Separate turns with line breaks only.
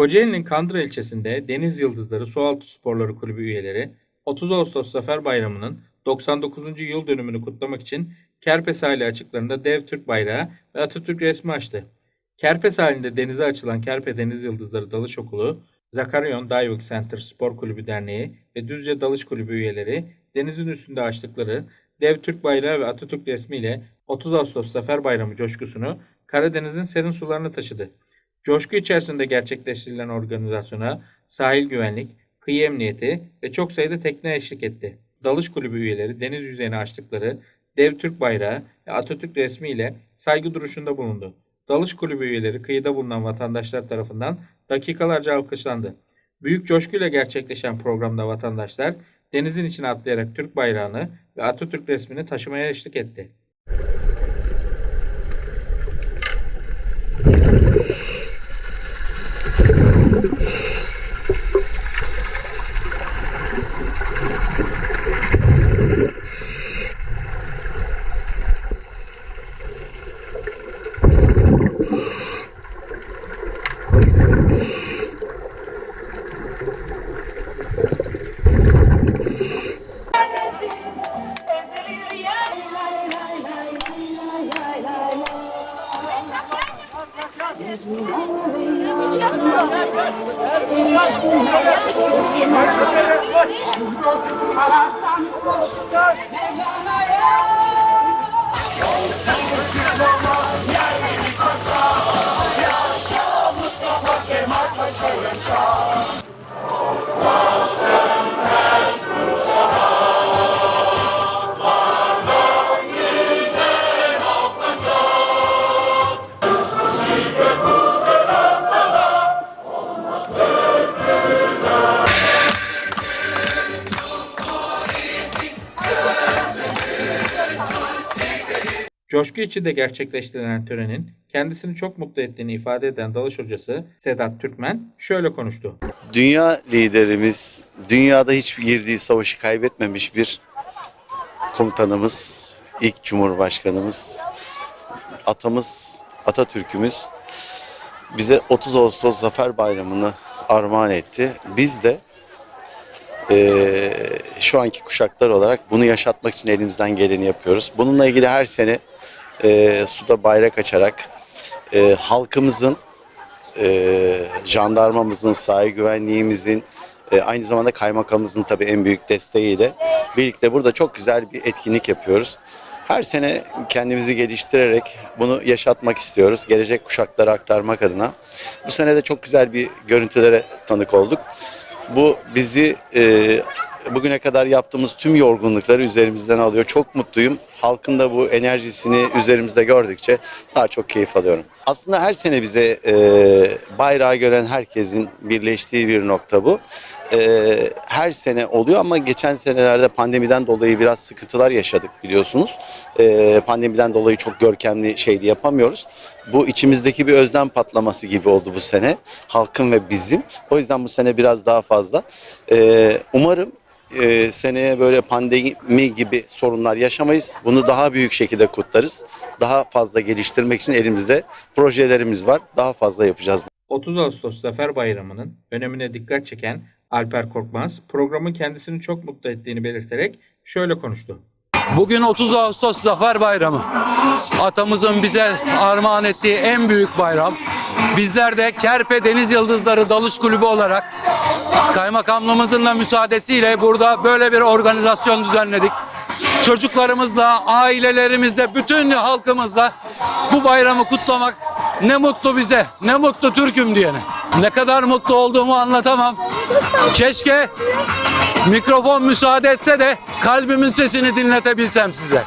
Kocaeli'nin Kandıra ilçesinde Deniz Yıldızları Sualtı Sporları Kulübü üyeleri 30 Ağustos Zafer Bayramı'nın 99. yıl dönümünü kutlamak için Kerpe sahili açıklarında dev Türk bayrağı ve Atatürk resmi açtı. Kerpe sahilinde denize açılan Kerpe Deniz Yıldızları Dalış Okulu, Zakaryon Diving Center Spor Kulübü Derneği ve Düzce Dalış Kulübü üyeleri denizin üstünde açtıkları dev Türk bayrağı ve Atatürk resmiyle 30 Ağustos Zafer Bayramı coşkusunu Karadeniz'in serin sularına taşıdı. Coşku içerisinde gerçekleştirilen organizasyona sahil güvenlik, kıyı emniyeti ve çok sayıda tekne eşlik etti. Dalış kulübü üyeleri deniz yüzeyine açtıkları dev Türk bayrağı ve Atatürk resmiyle saygı duruşunda bulundu. Dalış kulübü üyeleri kıyıda bulunan vatandaşlar tarafından dakikalarca alkışlandı. Büyük coşkuyla gerçekleşen programda vatandaşlar denizin içine atlayarak Türk bayrağını ve Atatürk resmini taşımaya eşlik etti.
Ararsan koş Mevlana'ya.
Coşku içinde gerçekleştirilen törenin kendisini çok mutlu ettiğini ifade eden dalış hocası Sedat Türkmen şöyle konuştu.
Dünya liderimiz, dünyada hiçbir girdiği savaşı kaybetmemiş bir komutanımız, ilk cumhurbaşkanımız, atamız, Atatürk'ümüz bize 30 Ağustos Zafer Bayramı'nı armağan etti. Biz de eee, şu anki kuşaklar olarak bunu yaşatmak için elimizden geleni yapıyoruz. Bununla ilgili her sene eee, suda bayrak açarak eee, halkımızın e, jandarmamızın, sahil güvenliğimizin, e, aynı zamanda kaymakamımızın tabii en büyük desteğiyle birlikte burada çok güzel bir etkinlik yapıyoruz. Her sene kendimizi geliştirerek bunu yaşatmak istiyoruz. Gelecek kuşaklara aktarmak adına. Bu sene de çok güzel bir görüntülere tanık olduk. Bu bizi e, bugüne kadar yaptığımız tüm yorgunlukları üzerimizden alıyor. Çok mutluyum. Halkın da bu enerjisini üzerimizde gördükçe daha çok keyif alıyorum. Aslında her sene bize e, bayrağı gören herkesin birleştiği bir nokta bu. E, her sene oluyor ama geçen senelerde pandemiden dolayı biraz sıkıntılar yaşadık biliyorsunuz. E, pandemiden dolayı çok görkemli şeydi yapamıyoruz. Bu içimizdeki bir özlem patlaması gibi oldu bu sene. Halkın ve bizim. O yüzden bu sene biraz daha fazla. E, umarım e, seneye böyle pandemi gibi sorunlar yaşamayız. Bunu daha büyük şekilde kutlarız. Daha fazla geliştirmek için elimizde projelerimiz var. Daha fazla yapacağız.
30 Ağustos Zafer Bayramı'nın önemine dikkat çeken Alper Korkmaz programın kendisini çok mutlu ettiğini belirterek şöyle konuştu.
Bugün 30 Ağustos Zafer Bayramı. Atamızın bize armağan ettiği en büyük bayram. Bizler de Kerpe Deniz Yıldızları Dalış Kulübü olarak kaymakamlığımızın da müsaadesiyle burada böyle bir organizasyon düzenledik. Çocuklarımızla, ailelerimizle, bütün halkımızla bu bayramı kutlamak ne mutlu bize, ne mutlu Türk'üm diyene. Ne kadar mutlu olduğumu anlatamam. Keşke mikrofon müsaade etse de kalbimin sesini dinletebilsem size.